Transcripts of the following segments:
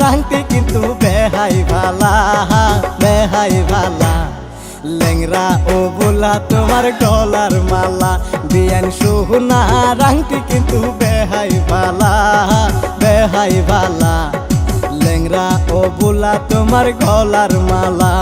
রাংটি কিন্তু বেহাই ভালা বেহাই ভালা। লেংরা ও বোলা তোমার গলার মালা, বিয়ান সোহনা রাংটি কিন্তু বেহাই ভালা বেহাই ভালা। লেংরা ও বোলা তোমার গলার মালা।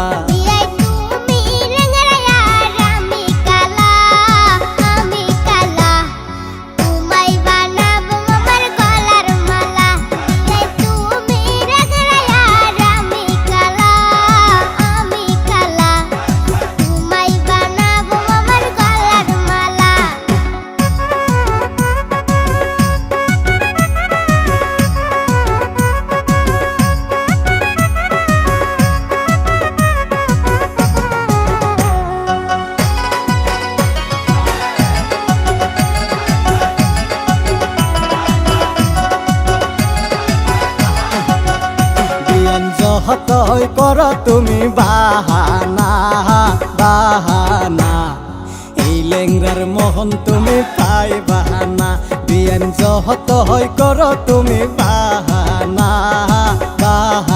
যহতই কর তুমি বাহানা বাহানা। এই লেংরার মোহন তুমি পাই বাহানা, বিয়ান যহতই কর তুমি বাহানা বাহানা।